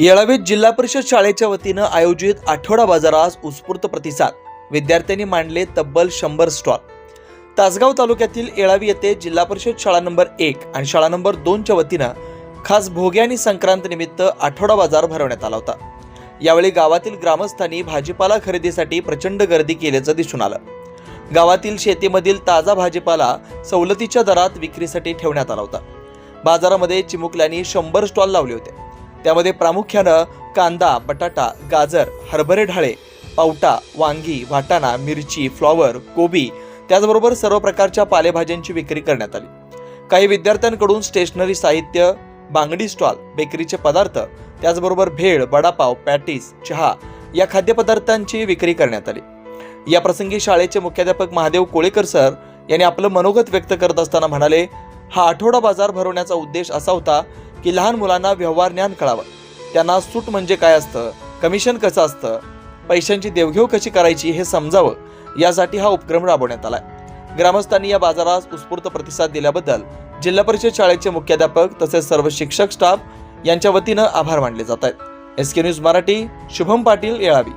येळावीत जिल्हा परिषद शाळेच्या वतीनं आयोजित आठवडा बाजारास उत्स्फूर्त प्रतिसाद. विद्यार्थ्यांनी मांडले तब्बल शंभर स्टॉल. तासगाव तालुक्यातील येळावी येथे जिल्हा परिषद शाळा नंबर एक आणि शाळा नंबर दोनच्या वतीनं खास भोगे आणि संक्रांत निमित्त आठवडा बाजार भरवण्यात आला होता. यावेळी गावातील ग्रामस्थांनी भाजीपाला खरेदीसाठी प्रचंड गर्दी केल्याचं दिसून आलं. गावातील शेतीमधील ताजा भाजीपाला सवलतीच्या दरात विक्रीसाठी ठेवण्यात आला होता. बाजारामध्ये चिमुकल्यांनी शंभर स्टॉल लावले होते. त्यामध्ये प्रामुख्यानं कांदा बटाटा गाजर हरभरे ढाळे पावटा वांगी वाटाणा मिरची फ्लॉवर कोबी त्याचबरोबर सर्व प्रकारच्या पालेभाज्यांची विक्री करण्यात आली. काही विद्यार्थ्यांकडून स्टेशनरी साहित्य बांगडी स्टॉल बेकरीचे पदार्थ त्याचबरोबर भेळ वडापाव पॅटीस चहा या खाद्यपदार्थांची विक्री करण्यात आली. या प्रसंगी शाळेचे मुख्याध्यापक महादेव कोळेकर सर यांनी आपलं मनोगत व्यक्त करत असताना म्हणाले हा आठवडा बाजार भरवण्याचा उद्देश असा होता की लहान मुलांना व्यवहार ज्ञान कळावं. त्यांना सूट म्हणजे काय असतं? कमिशन कसं असतं? पैशांची देवघेव कशी करायची हे समजावं? यासाठी हा उपक्रम राबवण्यात आला ग्रामस्थांनी या बाजारास उत्स्फूर्त प्रतिसाद दिल्याबद्दल जिल्हा परिषद शाळेचे मुख्याध्यापक तसेच सर्व शिक्षक स्टाफ यांच्या वतीनं आभार मानले जात आहेत. S K news Marathi Shubham Patil Yelavi.